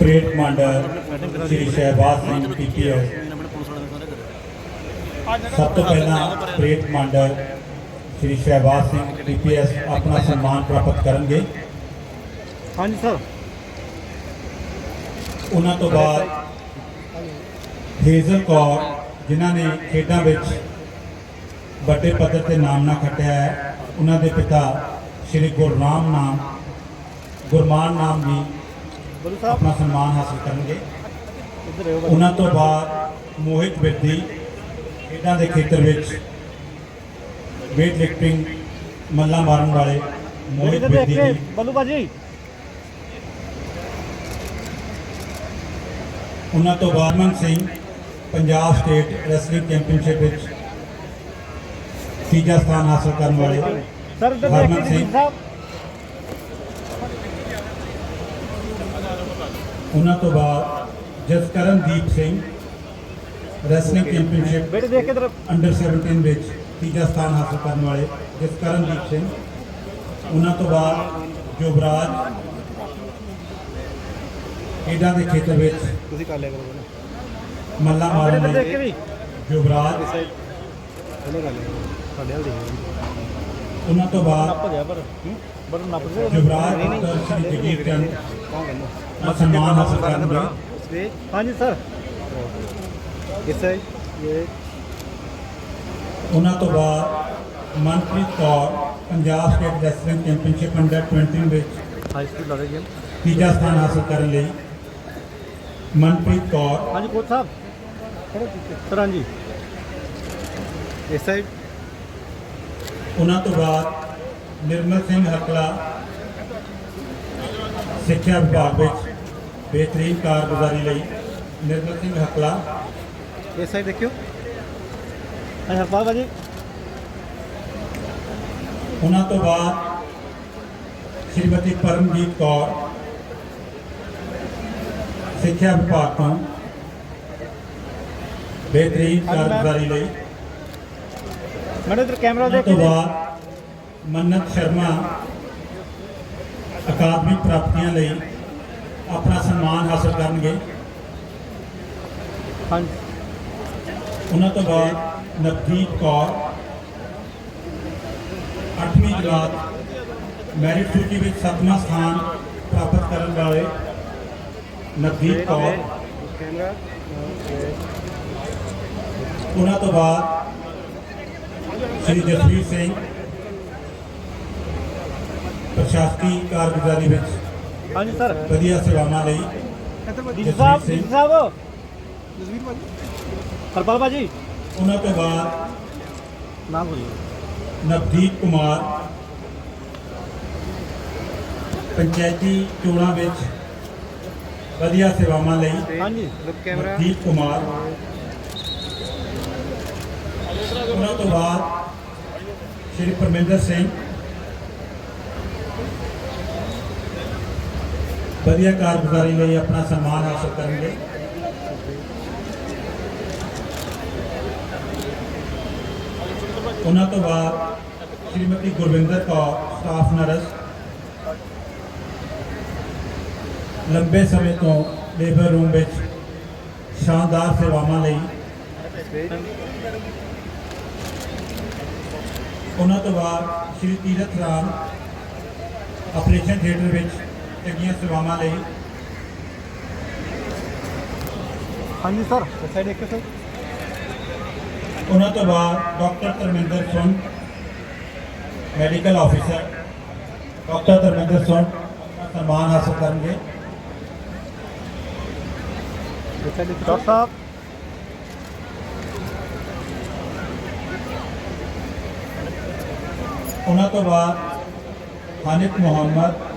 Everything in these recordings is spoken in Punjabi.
Parade commander Shri Shahbaz Singh PPS ਸਭ ਤੋਂ ਪਹਿਲਾਂ parade commander Shri Shahbaz Singh PPS ਆਪਣਾ ਸਨਮਾਨ ਪ੍ਰਾਪਤ ਕਰਨਗੇ। ਹਾਂਜੀ ਸਰ। ਉਹਨਾਂ ਤੋਂ ਬਾਅਦ ਹੇਜ਼ਲ ਕੌਰ ਜਿਨ੍ਹਾਂ ਨੇ ਖੇਡਾਂ ਵਿੱਚ ਵੱਡੇ ਪੱਧਰ ਤੇ ਨਾਮ ਨਾ ਖੱਟਿਆ ਹੈ ਉਹਨਾਂ ਦੇ ਪਿਤਾ ਸ਼੍ਰੀ ਗੁਰਨਾਮ ਨਾਮ ਗੁਰਮਾਨ ਨਾਮ ਜੀ ਆਪਣਾ ਸਨਮਾਨ ਹਾਸਲ ਕਰਨਗੇ। ਉਹਨਾਂ ਤੋਂ ਬਾਅਦ ਮੋਹਿਤ ਬਿਰਦੀ ਖੇਡਾਂ ਦੇ ਖੇਤਰ ਵਿੱਚ ਵੇਟ ਲਿਫਟਿੰਗ ਮੱਲਾ ਮਾਰਨ ਵਾਲੇ ਮੋਹਿਤ ਕੇ ਜੀ ਬੱਲੂ ਬਾਜੀ ਉਹਨਾਂ ਤੋਂ ਬਾਅਦ Man Singh Punjab state wrestling championship ਵਿੱਚ ਤੀਜਾ ਸਥਾਨ ਹਾਸਲ ਕਰਨ ਵਾਲੇ ਸਰ ਹਰਮਨ ਸਿੰਘ। ਸਾਹਿਬ। ਉਹਨਾਂ ਤੋਂ ਬਾਅਦ ਜਸਕਰਨਦੀਪ ਸਿੰਘ ਰੈਸਲਿੰਗ ਚੈਂਪੀਅਨਸ਼ਿਪ ਬੇਟੇ ਦੇਖ ਕੇ ਇੱਧਰ ਅੰਡਰ 17 ਵਿੱਚ ਤੀਜਾ ਸਥਾਨ ਹਾਸਲ ਕਰਨ ਵਾਲੇ ਜਸਕਰਨਦੀਪ ਸਿੰਘ। ਉਹਨਾਂ ਤੋਂ ਬਾਅਦ ਯੁਵਰਾਜ ਖੇਡਾਂ ਦੇ ਖੇਤਰ ਵਿੱਚ ਤੁਸੀਂ ਕਰ ਲਿਆ ਕਰੋ ਮੱਲਾ ਮਾਰਨ ਵੀ। ਯੁਵਰਾਜ ਉਹਨੇ ਲਿਆ ਸਾਡੇ ਦੇਖੋ ਉਹਨਾਂ ਤੋਂ ਬਾਅਦ ਨੱਪ ਗਿਆ ਪਰ। ਬੜਾ ਨੱਪ ਗਿਆ ਯੁਵਰਾਜ ਸ਼੍ਰੀ ਜਗੀਰ ਚੰਦ ਕੌਣ ਕਹਿੰਦਾ ਦਾ ਸਨਮਾਨ ਹਾਸਲ ਕਰਨਗੇ ਹਾਂਜੀ ਸਰ। ਕਿੱਥੇ ਇਹ ਉਹਨਾਂ ਤੋਂ ਬਾਅਦ Manpreet Kaur Punjab state wrestling championship under 20 ਵਿੱਚ ਹਾਈ ਸਕੂਲ ਲੜੇ ਗਿਆ ਤੀਜਾ ਸਥਾਨ ਹਾਸਲ ਕਰਨ ਲਈ ਮਨਪ੍ਰੀਤ ਕੌਰ। ਹਾਂਜੀ ਕੋਚ ਸਾਹਿਬ। ਸਰ ਹਾਂਜੀ। ਇਸ ਸਾਈਡ ਉਹਨਾਂ ਤੋਂ ਬਾਅਦ ਨਿਰਮਲ ਸਿੰਘ ਹਕਲਾ ਸਿੱਖਿਆ ਵਿਭਾਗ ਵਿੱਚ ਬਿਹਤਰੀਨ ਕਾਰਗੁਜ਼ਾਰੀ ਲਈ ਨਿਰਮਲ ਸਿੰਘ ਹਕਲਾ ਇਸ ਸਾਈਡ ਦੇਖਿਓ ਹਾਂਜੀ ਹਰਪਾਲ ਬਾਜੀ ਉਹਨਾਂ ਤੋਂ ਬਾਅਦ ਸ਼੍ਰੀਮਤੀ ਪਰਮਜੀਤ ਕੌਰ ਸਿੱਖਿਆ ਵਿਭਾਗ ਤੋਂ ਬਿਹਤਰੀਨ। ਕਾਰਗੁਜ਼ਾਰੀ ਲਈ ਮੈਡਮ ਇੱਧਰ ਕੈਮਰਾ ਦੇਖ ਤੋਂ। ਬਾਅਦ ਮੰਨਤ ਸ਼ਰਮਾ ਅਕਾਦਮਿਕ ਪ੍ਰਾਪਤੀਆਂ ਲਈ ਆਪਣਾ ਸਨਮਾਨ ਹਾਸਲ ਕਰਨਗੇ। ਹਾਂਜੀ। ਉਹਨਾਂ ਤੋਂ ਬਾਅਦ ਨਵਦੀਪ ਕੌਰ 8ਵੀਂ ਜਮਾਤ ਮੈਰਿਟ ਸੂਚੀ ਵਿੱਚ 7ਵਾਂ ਸਥਾਨ ਪ੍ਰਾਪਤ ਕਰਨ ਵਾਲੇ ਨਵਦੀਪ ਕੌਰ। ਉਹਨਾਂ ਤੋਂ ਬਾਅਦ ਸ਼੍ਰੀ ਜਸਵੀਰ ਸਿੰਘ ਪ੍ਰਸ਼ਾਸਕੀ ਕਾਰਗੁਜ਼ਾਰੀ ਵਿੱਚ ਹਾਂਜੀ ਸਰ। ਵਧੀਆ ਸੇਵਾਵਾਂ ਲਈ ਜੀ ਸਾਹਿਬ। ਜੀ ਸਾਹਿਬ ਜਸਵੀਰ ਬਾਜੀ ਹਰਪਾਲ ਬਾਜੀ ਉਹਨਾਂ ਤੋਂ ਬਾਅਦ ਨਾਮ ਬੋਲਿਓ ਨਵਦੀਪ ਕੁਮਾਰ ਪੰਚਾਇਤੀ ਚੋਣਾਂ ਵਿੱਚ ਵਧੀਆ ਸੇਵਾਵਾਂ ਲਈ ਹਾਂਜੀ। ਲੁੱਕ ਨਵਦੀਪ ਕੁਮਾਰ। ਉਹਨਾਂ ਤੋਂ ਬਾਅਦ ਸ਼੍ਰੀ ਪਰਮਿੰਦਰ ਸਿੰਘ ਵਧੀਆ ਕਾਰਗੁਜ਼ਾਰੀ ਲਈ ਆਪਣਾ ਸਨਮਾਨ ਹਾਸਲ ਕਰਨਗੇ। ਉਹਨਾਂ ਤੋਂ ਬਾਅਦ ਸ਼੍ਰੀਮਤੀ ਗੁਰਵਿੰਦਰ ਕੌਰ ਸਟਾਫ ਨਰਸ ਲੰਬੇ ਸਮੇਂ ਤੋਂ ਲੇਬਰ ਰੂਮ ਵਿੱਚ ਸ਼ਾਨਦਾਰ ਸੇਵਾਵਾਂ ਲਈ। ਉਹਨਾਂ ਤੋਂ ਬਾਅਦ ਸ਼੍ਰੀ ਤੀਰਥ ਰਾਮ ਆਪਰੇਸ਼ਨ ਥੀਏਟਰ ਵਿੱਚ ਚੰਗੀਆਂ ਸੇਵਾਵਾਂ ਲਈ ਹਾਂਜੀ ਸਰ ਇਸ ਸਾਈਡ ਦੇਖਿਓ ਸਰ ਉਹਨਾਂ ਤੋਂ ਬਾਅਦ doctor Dharminder Singh medical officer doctor Dharminder Singh ਸਨਮਾਨ ਹਾਸਲ ਕਰਨਗੇ ਇਸ ਸਾਈਡ ਦੇਖਿਓ ਡਾਕਟਰ ਸਾਹਿਬ ਉਹਨਾਂ ਤੋਂ ਬਾਅਦ ਹਾਨਿਫ ਮੁਹੰਮਦ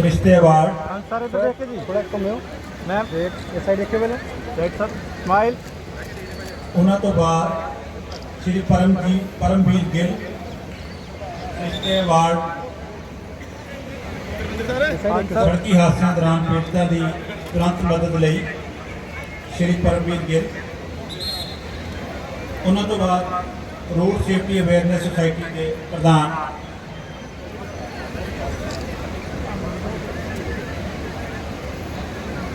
ਫਰਿਸ਼ਤੇ ਅਵਾਰਡ ਹਾਂ ਸਰ ਇੱਧਰ ਦੇਖ ਕੇ ਜੀ। ਥੋੜਾ ਘੁੰਮਿਓ। ਮੈਮ ਵੇਟ ਇਸ ਸਾਈਡ ਦੇਖਿਓ ਪਹਿਲੇ। ਰਾਈਟ ਸਰ ਸਮਾਈਲ ਉਹਨਾਂ ਤੋਂ ਬਾਅਦ ਸ਼੍ਰੀ ਪਰਮਜੀਤ ਪਰਮਵੀਰ ਗਿੱਲ ਫਰਿਸ਼ਤੇ ਅਵਾਰਡ ਸੜਕੀ ਹਾਦਸਿਆਂ ਦੌਰਾਨ ਪੀੜਤਾਂ ਦੀ ਤੁਰੰਤ ਮਦਦ ਲਈ ਸ਼੍ਰੀ ਪਰਮਵੀਰ ਗਿੱਲ। ਉਹਨਾਂ ਤੋਂ ਬਾਅਦ ਰੋਡ ਸੇਫਟੀ ਅਵੇਅਰਨੈਸ ਸੁਸਾਇਟੀ ਦੇ ਪ੍ਰਧਾਨ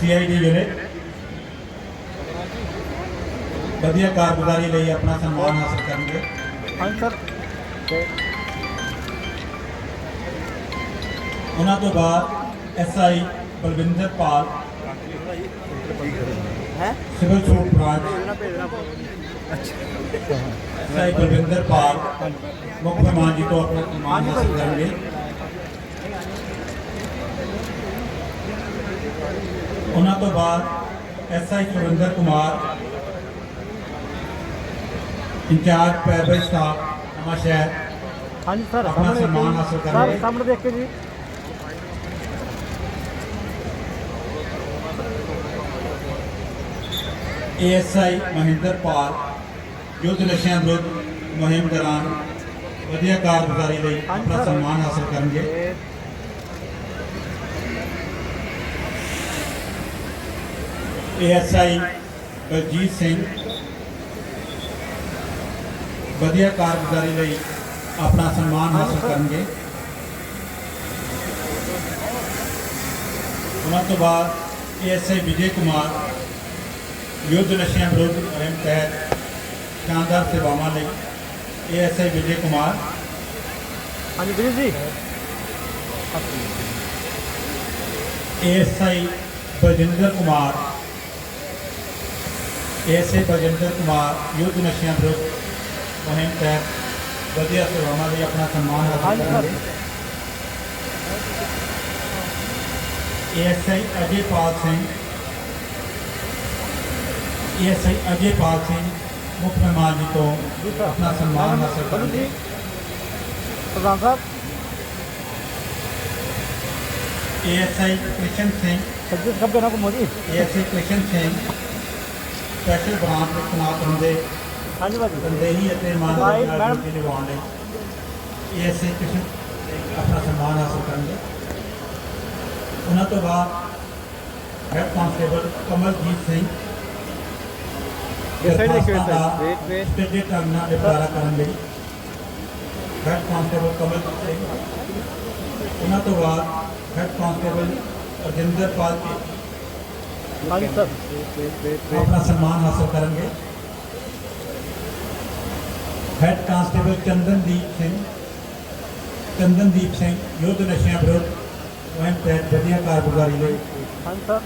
ਸੀਆਈਡੀ ਯੂਨਿਟ ਵਧੀਆ ਕਾਰਗੁਜ਼ਾਰੀ ਲਈ ਆਪਣਾ ਸਨਮਾਨ ਹਾਸਲ ਕਰਨਗੇ। ਹਾਂਜੀ ਸਰ। ਉਹਨਾਂ ਤੋਂ ਬਾਅਦ ਐਸਆਈ ਬਲਵਿੰਦਰ ਪਾਲ ਹੈ? Civil suit branch SI Balwinder Pal ਮੁੱਖ ਮਹਿਮਾਨ ਜੀ ਤੋਂ ਆਪਣਾ ਸਨਮਾਨ ਹਾਸਲ ਕਰਨਗੇ। ਉਹਨਾਂ ਤੋਂ ਬਾਅਦ SI Surinder Kumar incharge ਪੈਰਵੇ staff ਨਵਾਂ ਸ਼ਹਿਰ ਹਾਂਜੀ ਸਰ ਆਪਣਾ ਸਾਹਮਣੇ ਸਨਮਾਨ ਦੇਖੋ ਜੀ। ਹਾਸਲ ਸਰ ਕਰਨਗੇ। ਸਾਹਮਣੇ ਦੇਖ ਕੇ ਜੀ ਏਐਸਆਈ ਮਹਿੰਦਰ ਪਾਲ ਯੁੱਧ ਨਸ਼ਿਆਂ ਵਿਰੁੱਧ ਮੁਹਿੰਮ ਦੌਰਾਨ ਵਧੀਆ ਕਾਰਗੁਜ਼ਾਰੀ ਲਈ ਆਪਣਾ ਸਨਮਾਨ ਹਾਸਲ ਕਰਨਗੇ ਏਐਸਆਈ ਬਲਜੀਤ ਸਿੰਘ ਵਧੀਆ ਕਾਰਗੁਜ਼ਾਰੀ ਲਈ ਆਪਣਾ ਸਨਮਾਨ ਹਾਸਲ ਕਰਨਗੇ ਉਹਨਾਂ ਤੋਂ ਬਾਅਦ ਏਐਸਆਈ ਵਿਜੇ ਕੁਮਾਰ ਯੁੱਧ ਨਸ਼ਿਆਂ ਵਿਰੁੱਧ ਮੁਹਿੰਮ ਤਹਿਤ ਸ਼ਾਨਦਾਰ ਸੇਵਾਵਾਂ ਲਈ ਏਐਸਆਈ ਵਿਜੇ ਕੁਮਾਰ ਹਾਂਜੀ ਵੀਰ ਜੀ ਏਐਸਆਈ ਬਲਜਿੰਦਰ ਕੁਮਾਰ ਏਐਸਆਈ ਬਲਜਿੰਦਰ ਕੁਮਾਰ ਯੁੱਧ ਨਸ਼ਿਆਂ ਵਿਰੁੱਧ ਮੁਹਿੰਮ ਤਹਿਤ ਵਧੀਆ ਸੇਵਾਵਾਂ ਲਈ ਆਪਣਾ ਸਨਮਾਨ ਹਾਸਲ ਹਾਂਜੀ ਸਰ ਕਰਨਗੇ ਏਐਸਆਈ ਅਜੇਪਾਲ ਸਿੰਘ ਏਐਸਆਈ ਅਜੇਪਾਲ ਸਿੰਘ ਮੁੱਖ ਮਹਿਮਾਨ ਜੀ ਤੋਂ ਜੀ ਸਰ ਆਪਣਾ ਸਨਮਾਨ ਹਾਸਲ ਬੋਲੋ ਕਰਨਗੇ ਜੀ ਪ੍ਰਧਾਨ ਸਾਹਿਬ ਏਐਸਆਈ ਕ੍ਰਿਸ਼ਨ ਸਿੰਘ ਸੱਜੇ ਖੱਬੇ ਨਾ ਘੁੰਮੋ ਜੀ ASI Krishna Singh special branch ਵਿੱਚ ਤੈਨਾਤ ਹੁੰਦੇ ਹਾਂਜੀ ਭਾਜੀ। ਬੰਦੇਹੀ ਅਤੇ ਮਾਨਵ ਭਾਈ, ਨਾਲ। ਡਿਊਟੀ ਨਿਭਾਉਣ ਲਈ। ਏਐਸਆਈ ਕ੍ਰਿਸ਼ਨ ਆਪਣਾ ਸਨਮਾਨ ਹਾਸਲ ਕਰਨਗੇ ਉਹਨਾਂ ਤੋਂ ਬਾਅਦ ਹੈਡ ਕਾਂਸਟੇਬਲ ਕਮਲਜੀਤ ਸਿੰਘ ਇਸ ਸਾਈਡ ਸਾਈਡ ਵੇਟ ਵੇਟ ਸਟੇਜੇ ਢੰਗ ਨਾਲ ਨਿਪਟਾਰਾ ਕਰਨ ਲਈ ਹੈਡ ਕਾਂਸਟੇਬਲ ਕਮਲਜੀਤ ਸਿੰਘ। ਉਹਨਾਂ ਤੋਂ ਬਾਅਦ ਹੈਡ ਕਾਂਸਟੇਬਲ ਅਰਜਿੰਦਰ ਪਾਲ ਜੀ ਹਾਂਜੀ ਸਰ ਵੇਟ ਵੇਟ ਵੇਟ ਆਪਣਾ ਸਨਮਾਨ ਹਾਸਲ ਕਰਨਗੇ ਹੈਡ ਕਾਂਸਟੇਬਲ ਚੰਦਨਦੀਪ ਸਿੰਘ ਚੰਦਨਦੀਪ ਸਿੰਘ ਯੁੱਧ ਨਸ਼ਿਆਂ ਵਿਰੁੱਧ ਮੁਹਿੰਮ ਤਹਿਤ ਵਧੀਆ ਕਾਰਗੁਜ਼ਾਰੀ ਲਈ ਹਾਂਜੀ sir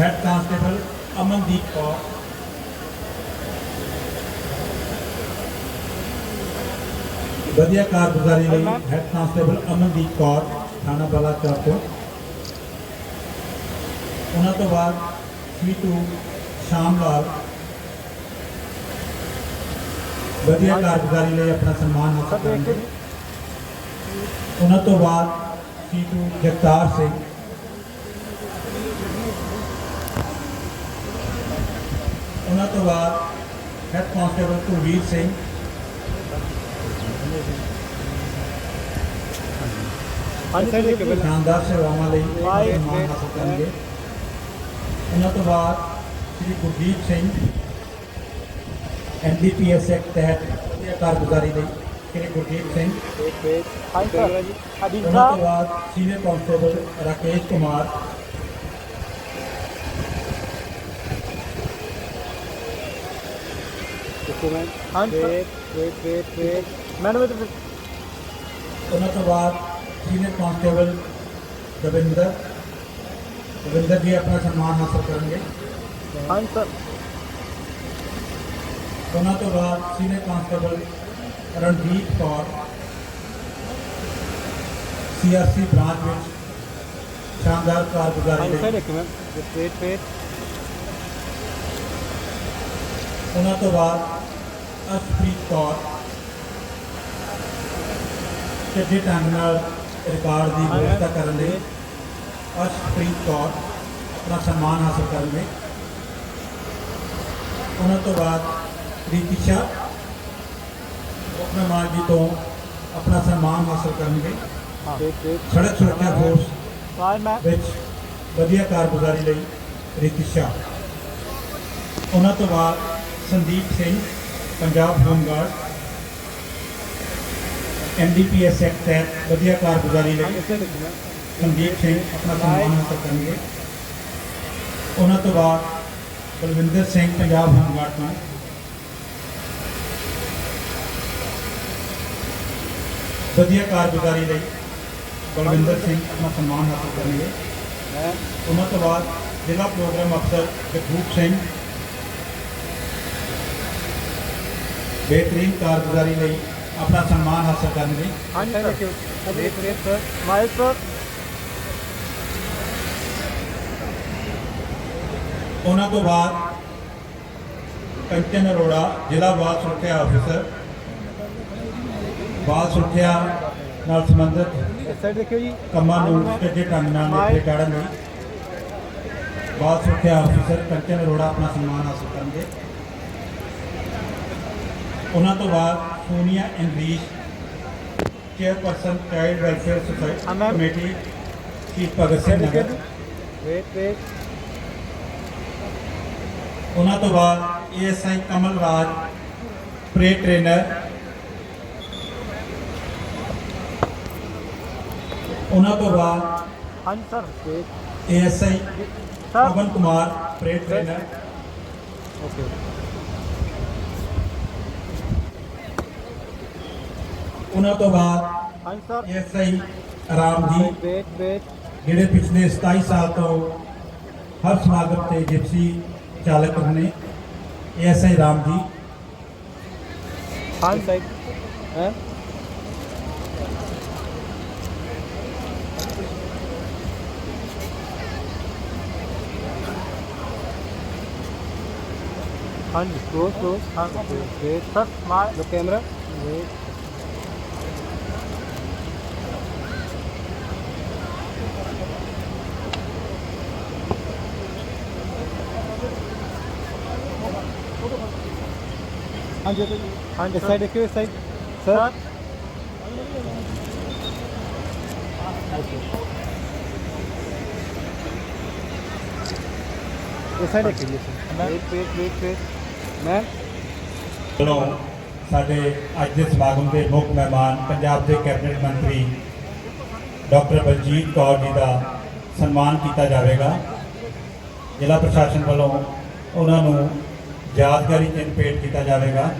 head constable Amandeep Kaur ਵਧੀਆ ਕਾਰਗੁਜ਼ਾਰੀ ਲਈ ਹੈਡ ਕਾਂਸਟੇਬਲ ਅਮਨਦੀਪ ਕੌਰ ਥਾਣਾ ਬਲਾਚੌਰ ਤੋਂ ਉਹਨਾਂ ਤੋਂ ਬਾਅਦ ਸੀਟੂ ਸ਼ਾਮ ਲਾਲ ਵਧੀਆ ਕਾਰਗੁਜ਼ਾਰੀ ਲਈ ਆਪਣਾ ਸਨਮਾਨ ਸਰ ਹਾਸਲ ਦੇਖ ਕੇ ਕਰਨਗੇ ਜੀ ਉਹਨਾਂ ਤੋਂ ਬਾਅਦ ਸੀਟੂ ਜਗਤਾਰ ਸਿੰਘ ਉਹਨਾਂ ਤੋਂ ਬਾਅਦ ਹੈਡ ਕਾਂਸਟੇਬਲ ਕੁਲਵੀਰ ਸਿੰਘ ਹਾਂਜੀ ਸਰ ਦੇਖ ਕੇ ਸ਼ਾਨਦਾਰ ਸੇਵਾਵਾਂ ਲਈ ਵਾਹਿਗੁਰੂ ਸਨਮਾਨ ਹਾਸਲ ਕਰਨਗੇ ਉਹਨਾਂ ਤੋਂ ਬਾਅਦ ਸ੍ਰੀ ਗੁਰਦੀਪ ਸਿੰਘ ਐਨਡੀਪੀਐਸ ਐਕਟ ਤਹਿਤ ਵਧੀਆ ਕਾਰਗੁਜ਼ਾਰੀ ਲਈ ਸ੍ਰੀ ਗੁਰਦੀਪ ਸਿੰਘ ਉਹਨਾਂ ਤੋਂ ਸਾਹਿਬ ਬਾਅਦ ਸੀਨੀਅਰ ਕਾਂਸਟੇਬਲ ਰਾਕੇਸ਼ ਕੁਮਾਰ ਵੀ ਉਹਨਾਂ ਤੋਂ ਬਾਅਦ ਸੀਨੀਅਰ ਕਾਂਸਟੇਬਲ ਰਵਿੰਦਰ ਰਵਿੰਦਰ ਜੀ ਆਪਣਾ ਸਨਮਾਨ ਹਾਸਲ ਕਰਨਗੇ। ਹਾਂਜੀ ਸਰ। ਉਹਨਾਂ ਤੋਂ ਬਾਅਦ senior constable Ranjit Kaur CRC branch ਵਿੱਚ ਸ਼ਾਨਦਾਰ ਕਾਰਗੁਜ਼ਾਰੀ ਹਾਂਜੀ ਸਰ ਲਈ। ਇੱਕ ਮਿੰਟ ਵੇਟ ਵੇਟ ਉਹਨਾਂ ਤੋਂ ਬਾਅਦ ਅਸ਼ਪ੍ਰੀਤ ਕੌਰ ਸਿੱਧੇ ਢੰਗ ਨਾਲ ਰਿਕਾਰਡ ਦੀ ਵਿਵਸਥਾ ਕਰਨ ਲਈ ਅਸ਼ਪ੍ਰੀਤ ਕੌਰ ਆਪਣਾ ਸਨਮਾਨ ਹਾਸਲ ਕਰਨਗੇ ਉਹਨਾਂ ਤੋਂ ਬਾਅਦ ਰੀਤਿਸ਼ਾ ਆਪਣੇ ਮਾਂ ਜੀ ਤੋਂ ਆਪਣਾ ਸਨਮਾਨ ਹਾਸਲ ਕਰਨਗੇ ਦੇਖ ਦੇਖ ਸੜਕ ਸੁਰੱਖਿਆ ਫੋਰਸ ਫਾਈਲ ਮੈਮ ਵਿੱਚ ਵਧੀਆ ਕਾਰਗੁਜ਼ਾਰੀ ਲਈ ਰੀਤਿਸ਼ਾ ਉਹਨਾਂ ਤੋਂ ਬਾਅਦ Sandeep Singh Punjab home guard NDPS Act ਤਹਿਤ ਵਧੀਆ ਕਾਰਗੁਜ਼ਾਰੀ ਲਈ ਇਸੇ ਦੇਖਣਾ ਸੰਦੀਪ ਸਿੰਘ ਆਪਣਾ ਸਨਮਾਨ ਹਾਸਲ ਕਰਨਗੇ ਉਹਨਾਂ ਤੋਂ ਬਾਅਦ ਬਲਵਿੰਦਰ ਸਿੰਘ ਪੰਜਾਬ ਹੋਮਗਾਰਡ ਤੋਂ ਵਧੀਆ ਕਾਰਗੁਜ਼ਾਰੀ ਲਈ ਬਲਵਿੰਦਰ ਸਿੰਘ ਆਪਣਾ ਸਨਮਾਨ ਹਾਸਲ ਕਰਨਗੇ ਮੈਮ ਉਹਨਾਂ ਤੋਂ ਬਾਅਦ ਜ਼ਿਲ੍ਹਾ ਪ੍ਰੋਗਰਾਮ ਅਫਸਰ ਜਗਰੂਪ ਸਿੰਘ ਬਿਹਤਰੀਨ ਕਾਰਗੁਜ਼ਾਰੀ ਲਈ ਆਪਣਾ ਸਨਮਾਨ ਹਾਸਲ ਕਰਨਗੇ ਹਾਂਜੀ ਸਰ ਦੇਖ ਦੇਖ ਸਰ ਸਮਾਈਲ ਸਰ ਉਹਨਾਂ ਤੋਂ ਬਾਅਦ ਕੰਚਨ ਅਰੋੜਾ ਜ਼ਿਲ੍ਹਾ ਬਾਲ ਸੁਰੱਖਿਆ ਅਫਸਰ ਬਾਲ ਸੁਰੱਖਿਆ ਨਾਲ ਸੰਬੰਧਿਤ ਕੰਮਾਂ ਨੂੰ ਸਿੱਧੇ ਢੰਗ ਨਾਲ ਚਾੜਨ ਲਈ ਬਾਲ ਸੁਰੱਖਿਆ ਅਫਸਰ ਕੰਚਨ ਅਰੋੜਾ ਆਪਣਾ ਸਨਮਾਨ ਹਾਸਲ ਕਰਨਗੇ। ਉਹਨਾਂ ਤੋਂ ਬਾਅਦ Sonia English chairperson child welfare society. Committee Shaheed Bhagat Singh Nagar. Wait wait ਉਹਨਾਂ ਤੋਂ ਬਾਅਦ ਏਐਸਆਈ ਕਮਲ ਰਾਜ ਪ੍ਰੇ ਟ੍ਰੇਨਰ ਉਹਨਾਂ ਤੋਂ ਬਾਅਦ ਹਾਂਜੀ sir wait ASI sir Pawan Kumar ਪ੍ਰੇ trainer okay ਉਹਨਾਂ ਤੋਂ ਬਾਅਦ ਹਾਂਜੀ sir ASI Ram ji wait wait ਜਿਹੜੇ ਪਿਛਲੇ 27 ਸਾਲ ਤੋਂ ਹਰ ਸਮਾਗਮ ਤੇ ਜਿਪਸੀ चालक राम जी। साहब हाँ? जी स्लो स्लो हाँ सर मार लो कैमरा। ਹਾਂਜੀ ਹਾਂਜੀ। ਇਸ ਸਾਈਡ ਦੇਖਿਓ ਇਸ ਸਾਈਡ ਸਰ ਇਸ ਸਾਈਡ ਦੇਖਿਓ ਵੇਟ ਵੇਟ ਵੇਟ ਵੇਟ ਮੈਂ ਵੱਲੋਂ ਸਾਡੇ ਅੱਜ ਦੇ ਸਮਾਗਮ ਦੇ ਮੁੱਖ ਮਹਿਮਾਨ ਪੰਜਾਬ ਦੇ ਕੈਬਨਿਟ ਮੰਤਰੀ ਡਾਕਟਰ ਬਲਜੀਤ ਕੌਰ ਜੀ ਦਾ ਸਨਮਾਨ ਕੀਤਾ ਜਾਵੇਗਾ। ਜ਼ਿਲ੍ਹਾ ਪ੍ਰਸ਼ਾਸਨ ਵੱਲੋਂ ਉਹਨਾਂ ਨੂੰ ਯਾਦਗਾਰੀ ਚਿੰਨ੍ਹ ਭੇਟ ਕੀਤਾ ਜਾਵੇਗਾ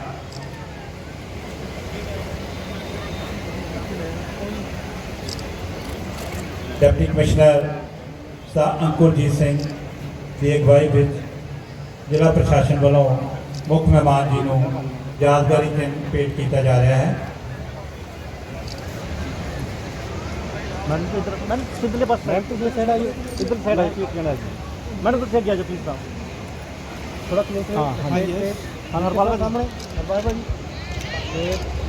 ਡਿਪਟੀ ਕਮਿਸ਼ਨਰ ਸਾ ਅੰਕੁਰਜੀਤ ਸਿੰਘ ਦੀ ਅਗਵਾਈ ਵਿੱਚ ਜ਼ਿਲ੍ਹਾ ਪ੍ਰਸ਼ਾਸਨ ਵੱਲੋਂ ਮੁੱਖ ਮਹਿਮਾਨ ਜੀ ਨੂੰ ਯਾਦਗਾਰੀ ਚਿੰਨ੍ਹ ਭੇਟ ਕੀਤਾ ਜਾ ਰਿਹਾ ਹੈ मैडम तो इधर मैडम किधर पास मैम तो इधर साइड आइए इधर साइड आइए क्लिक करना है मैडम तो से गया जो प्लीज था थोड़ा क्लिक हाँ हरपाल सामने हरपाल भाई